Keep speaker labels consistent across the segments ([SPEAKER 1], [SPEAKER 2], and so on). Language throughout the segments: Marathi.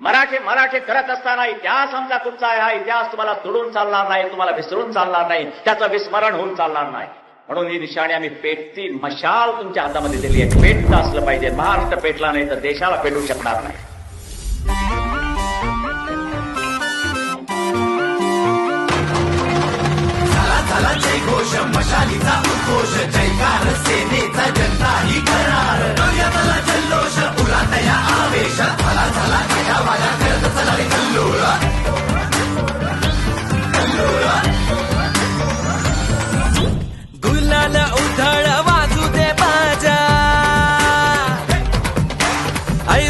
[SPEAKER 1] मराठी मराठी करत असताना इतिहास आमचा तुमचा आहे. हा इतिहास तुम्हाला तुडून चालणार नाही तुम्हाला विसरून चालणार नाही. त्याचं विस्मरण होऊन चालणार नाही. म्हणून ही निशाणी आम्ही पेटती मशाल तुमच्या हातामध्ये दिली आहे. पेटतं असलं पाहिजे. महाराष्ट्र पेटला नाही तर देशाला पेटू शकणार नाही.
[SPEAKER 2] झाला झाला जय घोष मशालीचा उद्घोष. जयकार सेनेचा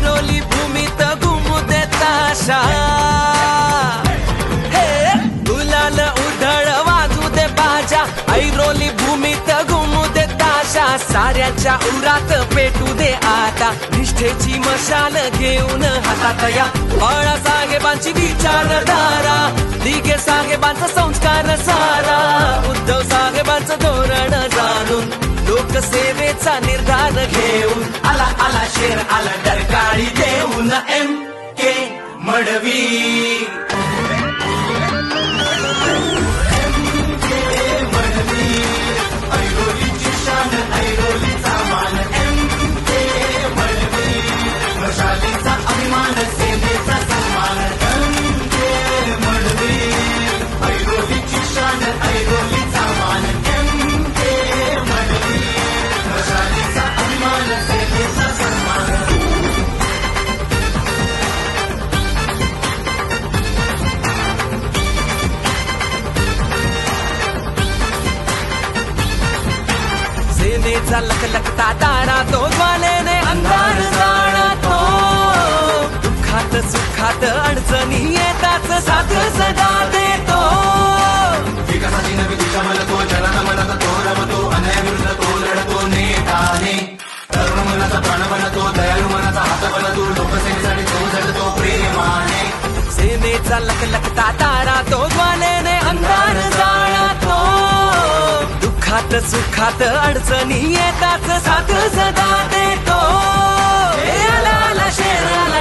[SPEAKER 3] ऐरोली भूमीत घुमू ताशा हे गुलाल उधळ वाजू दे बाजा. ऐरोली भूमीत घुमू दे ताशा साऱ्याच्या उरात पेटू दे आता. निष्ठेची मशाल घेऊन हातात या. बाळा साहेबांची विचारधारा. दिघे साहेबांचा संस्कार सारा. उद्धव साहेबांचं धोरण जाणून लोकसेवेचा निर्धार
[SPEAKER 2] शेर आला डरकाळी देऊन एम के मडवी. सेनेचा
[SPEAKER 3] लखलखता तारा तो ज्वालेने अंधार जाणतो दुःखात सुखात अडचणी येताच साथ सदा देतो.
[SPEAKER 2] विकासाची नवी दिशा जनाला म्हणत तो रमतो अन्यायाविरुद्ध तो लढतो नेताने तरुण मनाचा प्राण बनतो दयाळू मनाचा हात बनतो लोकसेवेसाठी तो झटतो प्रेमाने.
[SPEAKER 3] सेनेचा लखलखता तारा तो ज्वालेने अंधार जाणतो दुःखात सुखात अडचणी येतात. साथ सदा देतो. शेराला